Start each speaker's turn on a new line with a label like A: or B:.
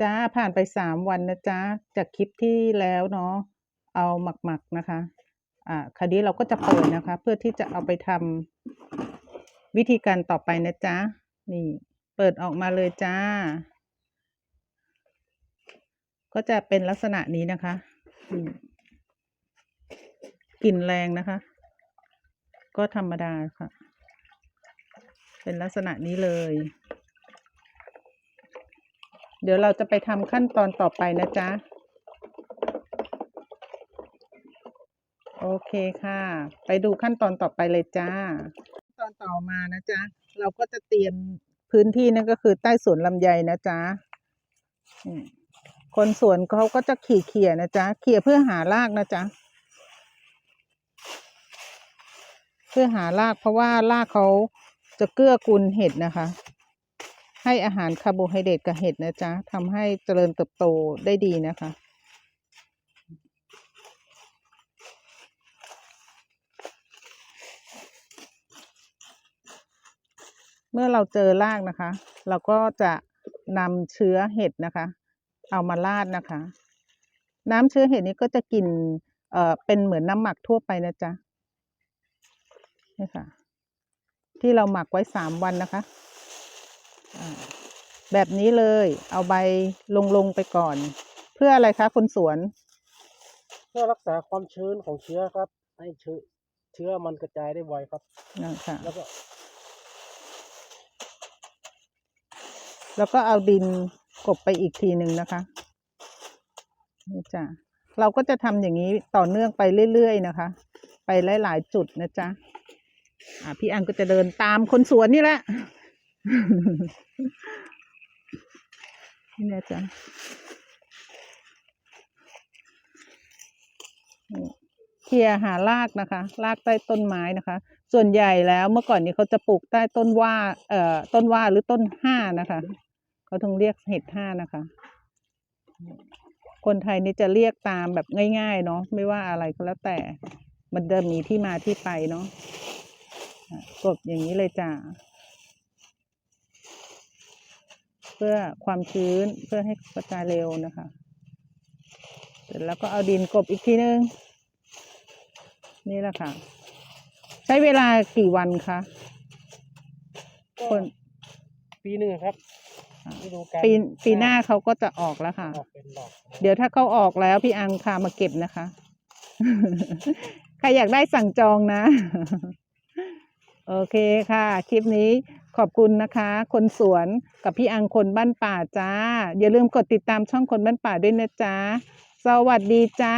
A: จ้า ผ่านไปสามวันนะจ๊ะ จากคลิปที่แล้วเนาะ เอาหมักๆนะคะ อ่า คราวนี้เราก็จะเปิดนะคะ เพื่อที่จะเอาไปทำวิธีการต่อไปนะจ๊ะ นี่ เปิดออกมาเลยจ้า ก็จะเป็นลักษณะนี้นะคะกลิ่นแรงนะคะ ก็ธรรมดาค่ะ เป็นลักษณะนี้เลย เดี๋ยวเราจะไปทำขั้นตอนต่อไปนะจ๊ะ โอเคค่ะ ไปดูขั้นตอนต่อไปเลยจ้าขั้นตอนต่อมานะจ๊ะ เราก็จะเตรียมพื้นที่นั่นก็คือใต้สวนลำไยนะจ๊ะคนสวนเขาก็จะขี่เขี่ยนะจ๊ะเขี่ยเพื่อหารากนะจ๊ะเพื่อหารากเพราะว่ารากเขาจะเกื้อกูลเห็ดนะคะ ให้อาหารคาร์โบไฮเดรตกับเห็ดนะจ๊ะทำให้เจริญเติบโตได้ดีนะคะ เมื่อเราเจอรากนะคะ เราก็จะนำเชื้อเห็ดนะคะ เอามาราดนะคะ น้ำเชื้อเห็ดนี้ก็จะกินเอ่อเป็นเหมือนน้ำหมักทั่วไปนะจ๊ะนี่ค่ะ ที่เราหมักไว้สามวันนะคะ แบบนี้เลย เอาใบลงลงๆไปก่อน เพื่ออะไรคะคนสวน
B: เพื่อรักษาความชื้นของเชื้อครับ ให้เชื้อเชื้อมันกระจายได้ไวครับ
A: นะคะ
B: แล้วก็
A: แล้วก็เอาดินกลบไปอีกทีหนึ่งนะคะนี่จ้ะเราก็จะทำอย่างนี้ต่อเนื่องไปเรื่อยๆนะคะ ไปหลายๆจุดนะจ๊ะอ่าพี่อันก็จะเดินตามคนสวนนี่แหละ นี่นะจ๊ะนี่เคลียหารากนะคะ รากใต้ต้นไม้นะคะ ส่วนใหญ่แล้วเมื่อก่อนนี้เขาจะปลูกใต้ต้นว่าเอ่อต้นว่าหรือต้นห้านะคะ เขาถึงเรียกเห็ดห้านะคะ คนไทยนี่จะเรียกตามแบบง่าย ๆ เนาะไม่ว่าอะไรก็แล้วแต่ มันเดิมมีที่มาที่ไปเนาะกดอย่างนี้เลยจ้าเพื่อความชื้นเพื่อให้กระจายเร็วนะคะเสร็จแล้วก็เอาดินกลบอีกทีนึง นี่แหละค่ะ ใช้เวลากี่วันคะ
B: ก็
A: คน
B: ปีหนึ่งครับ
A: อะ
B: ฤดูกาล
A: ปีปีหน้าเขาก็จะออกแล้วค่ะ
B: ออกเป็นดอก
A: เดี๋ยวถ้าเขาออกแล้วพี่อังคามาเก็บนะคะ ใครอยากได้สั่งจองนะ โอเคค่ะ คลิปนี้ ขอบคุณนะคะ คนสวนกับพี่อังคนบ้านป่าจ้า อย่าลืมกดติดตามช่องคนบ้านป่าด้วยนะจ้า สวัสดีจ้า